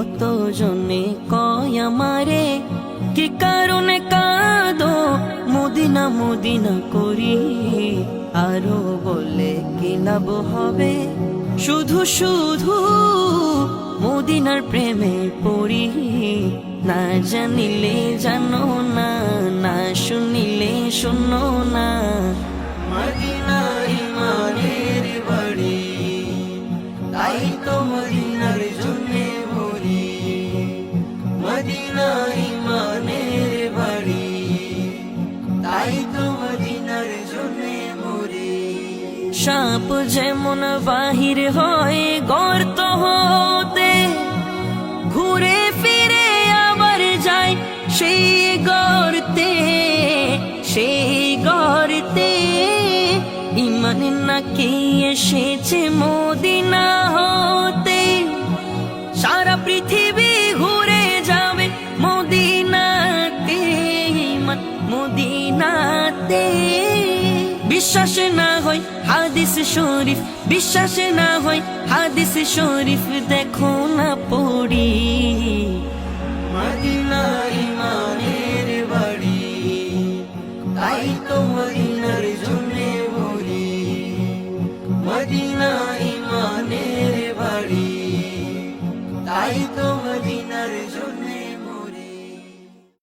কত জনে কয় আমারে? কি কারণে কাঁদো? মদিনা মদিনা করি। আরও বলে কি লাভ হবে? শুধু শুধু মদিনার প্রেমে পড়ি। না জানিলে জানো না না শুনিলে শোনো না। ইমানের বাড়ি। তাই তো মদিনার মরি। সাপ যেমন বাহির হয়, গর্ত হতে ঘুরে ফিরে আবার যায়। সেই গর্তে সেই গর্তে ইমান নাকি এসেছে মদিনা মদিনাতে বিশ্বাস না হয় হাদিস শরীফ, বিশ্বাস না হয় হাদিস শরীফ দেখো না পড়ি। মদিনা ইমানের বাড়ি, তাই তো মদিনার জন্যে মদিনা ইমানের বাড়ি, তাই মদিনার জন্য